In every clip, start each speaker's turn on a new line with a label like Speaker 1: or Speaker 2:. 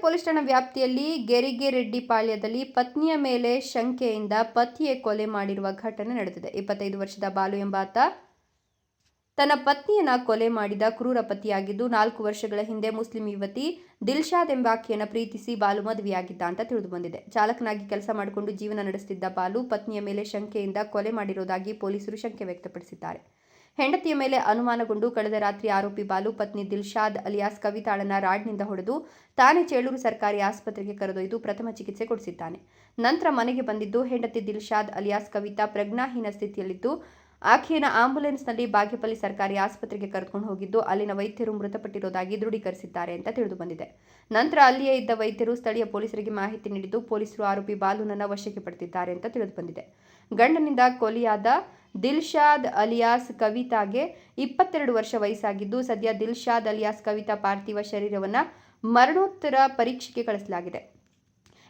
Speaker 1: Police ಠಾಣಾ ವ್ಯಾಪ್ತಿಯಲ್ಲಿ ಗೆರಿಗೆರೆಡ್ಡಿಪಾಳ್ಯದಲ್ಲಿ ಪತ್ನಿಯ ಮೇಲೆ ಶಂಕೆಯಿಂದ ಪತಿಯೇ ಕೊಲೆ ಮಾಡಿರುವ ಘಟನೆ ನಡೆದಿದೆ. ಇಪ್ಪತ್ತೈದು ವರ್ಷದ ಬಾಲು ಎಂಬಾತ ತನ್ನ ಪತ್ನಿಯನ್ನ ಕೊಲೆ ಮಾಡಿದ ಕ್ರೂರ ಪತಿಯಾಗಿದ್ದು, ನಾಲ್ಕು ವರ್ಷಗಳ ಹಿಂದೆ ಮುಸ್ಲಿಂ ಯುವತಿ ದಿಲ್ಶಾದ್ ಎಂಬಾಕೆಯನ್ನು ಪ್ರೀತಿಸಿ ಬಾಲು ಮದುವೆಯಾಗಿದ್ದ ಅಂತ ತಿಳಿದು ಬಂದಿದೆ. ಚಾಲಕನಾಗಿ ಕೆಲಸ ಮಾಡಿಕೊಂಡು ಜೀವನ ನಡೆಸುತ್ತಿದ್ದ ಬಾಲು ಪತ್ನಿಯ ಮೇಲೆ ಶಂಕೆಯಿಂದ ಕೊಲೆ ಮಾಡಿರುವುದಾಗಿ ಪೊಲೀಸರು ಶಂಕೆ ವ್ಯಕ್ತಪಡಿಸಿದ್ದಾರೆ. ಹೆಂಡತಿಯ ಮೇಲೆ ಅನುಮಾನಗೊಂಡು ಕಳೆದ ರಾತ್ರಿ ಆರೋಪಿ ಬಾಲು ಪತ್ನಿ ದಿಲ್ಶಾದ್ ಅಲಿಯಾಸ್ ಕವಿತಾಳನ ರಾಡ್ನಿಂದ ಹೊಡೆದು ತಾನೇ ಚೇಳೂರು ಸರ್ಕಾರಿ ಆಸ್ಪತ್ರೆಗೆ ಕರೆದೊಯ್ದು ಪ್ರಥಮ ಚಿಕಿತ್ಸೆ ಕೊಡಿಸಿದ್ದಾನೆ. ನಂತರ ಮನೆಗೆ ಬಂದಿದ್ದು ಹೆಂಡತಿ ದಿಲ್ಶಾದ್ ಅಲಿಯಾಸ್ ಕವಿತಾ ಪ್ರಜ್ಞಾಹೀನ ಸ್ಥಿತಿಯಲ್ಲಿದ್ದು ಆಕೆಯನ್ನು ಆಂಬ್ಯುಲೆನ್ಸ್ನಲ್ಲಿ ಬಾಗೇಪಲ್ಲಿ ಸರ್ಕಾರಿ ಆಸ್ಪತ್ರೆಗೆ ಕರೆದುಕೊಂಡು ಹೋಗಿದ್ದು, ಅಲ್ಲಿನ ವೈದ್ಯರು ಮೃತಪಟ್ಟಿರೋದಾಗಿ ದೃಢೀಕರಿಸಿದ್ದಾರೆ ಅಂತ ತಿಳಿದು ಬಂದಿದೆ ನಂತರ ಅಲ್ಲಿಯೇ ಇದ್ದ ವೈದ್ಯರು ಸ್ಥಳೀಯ ಪೊಲೀಸರಿಗೆ ಮಾಹಿತಿ ನೀಡಿದ್ದು, ಪೊಲೀಸರು ಆರೋಪಿ ಬಾಲುನನ್ನ ವಶಕ್ಕೆ ಪಡೆದಿದ್ದಾರೆ ಅಂತ ತಿಳಿದು ಬಂದಿದೆ ಗಂಡನಿಂದ ಕೊಲೆಯಾದ ದಿಲ್ಶಾದ್ ಅಲಿಯಾಸ್ ಕವಿತಾಗೆ ಇಪ್ಪತ್ತೆರಡು ವರ್ಷ ವಯಸ್ಸಾಗಿದ್ದು, ಸದ್ಯ ದಿಲ್ಶಾದ್ ಅಲಿಯಾಸ್ ಕವಿತಾ ಪಾರ್ಥಿವ ಶರೀರವನ್ನು ಮರಣೋತ್ತರ ಪರೀಕ್ಷೆಗೆ ಕಳಿಸಲಾಗಿದೆ.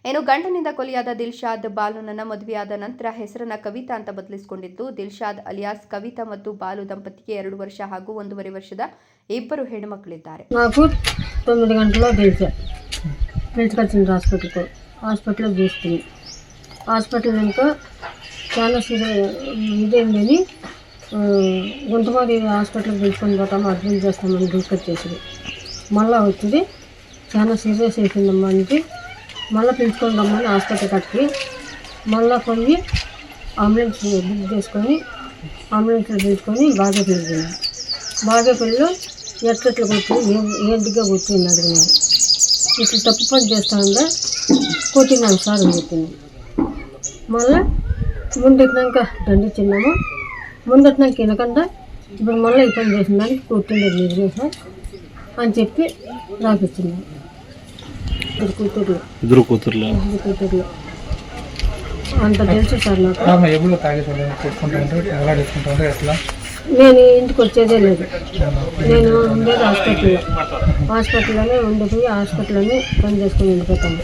Speaker 1: ಇನ್ನು ಗಂಡನಿಂದ ಕೊಲೆಯಾದ ದಿಲ್ಶಾದ್ ಬಾಲುನನ್ನ ಮದುವೆಯಾದ ನಂತರ ಹೆಸರನ್ನ ಕವಿತಾ ಅಂತ ಬದಲಿಸಿಕೊಂಡಿದ್ದು ದಿಲ್ಶಾದ್ ಅಲಿಯಾಸ್ ಕವಿತಾ ಮತ್ತು ಬಾಲು ದಂಪತಿಗೆ ಎರಡು ವರ್ಷ ಹಾಗೂ ಒಂದೂವರೆ ವರ್ಷದ ಇಬ್ಬರು ಹೆಣ್ಣುಮಕ್ಕಳಿದ್ದಾರೆ
Speaker 2: నాకు తొమ్మిది గంటల్లో పిలిచా పిలుచుకొచ్చింది హాస్పిటల్కి హాస్పిటల్లో చూస్తుంది హాస్పిటల్ ఇంకా చాలా సీరియస్ ఇదేందని గుంతమారి హాస్పిటల్కి పిలుచుకొని పోతాము అడ్మిట్ చేస్తామని తీసుకొచ్చేసింది మళ్ళీ వచ్చింది చాలా సీరియస్ అయిపోయిందమ్మా అంటే మళ్ళీ పిలుచుకొని రమ్మని హాస్పిటల్ కట్టి మళ్ళీ పోయి అంబులెన్స్ బుక్ చేసుకొని అంబులెన్స్లో పిలుచుకొని బాగా పిలిచింది బాగేపల్లిలో ఎట్లెట్లా కొట్టి ఏంటిగా కొట్టింది అడిగినారు. ఇట్లా తప్పు పని చేస్తా కొట్టినాను సార్ అని చెప్పింది. మళ్ళీ ముందెట్టినాక దండించినాము ముందెట్టినాక తినకుండా ఇప్పుడు మళ్ళీ ఈ పని చేసిన దానికి కొట్టిండేది మీరు సార్ అని చెప్పి రాపిచ్చినాను ఇద్దరు కూతుర్లు. అంత తెలుసు నేను ఇంటికి వచ్చేదే లేదు. నేను ఉండేది హాస్పిటల్లో. హాస్పిటల్లోనే ఉండిపోయి హాస్పిటల్లోనే పని చేసుకుని వెళ్ళిపోతాను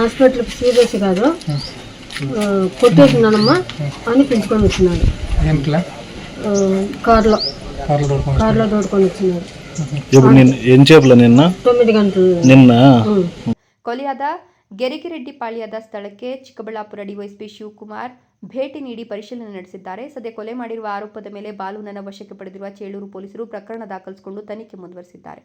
Speaker 3: హాస్పిటల్ సీరియస్
Speaker 2: కాదు. కొట్టేసినానమ్మా అని పెంచుకొని వచ్చినాడు. కార్లో.
Speaker 3: కార్లో
Speaker 2: దోడుకొని వచ్చినాడు.
Speaker 4: ఇప్పుడు నేను ఏం చేపల నిన్న
Speaker 2: తొమ్మిది గంటలు
Speaker 4: నిన్న
Speaker 2: ఉం.
Speaker 1: ಕೊಲೆಯಾದ ಗೆರಿಗಿರೆಡ್ಡಿಪಾಳ್ಯದ ಸ್ಥಳಕ್ಕೆ ಚಿಕ್ಕಬಳ್ಳಾಪುರ ಡಿವೈಎಸ್ಪಿ ಶಿವಕುಮಾರ್ ಭೇಟಿ ನೀಡಿ ಪರಿಶೀಲನೆ ನಡೆಸಿದ್ದಾರೆ ಸದ್ಯ ಕೊಲೆ ಮಾಡಿರುವ ಆರೋಪದ ಮೇಲೆ ಬಾಲುನನ್ನ ವಶಕ್ಕೆ ಪಡೆದಿರುವ ಚೇಳೂರು ಪೊಲೀಸರು ಪ್ರಕರಣ ದಾಖಲಿಸಿಕೊಂಡು ತನಿಖೆ ಮುಂದುವರೆಸಿದ್ದಾರೆ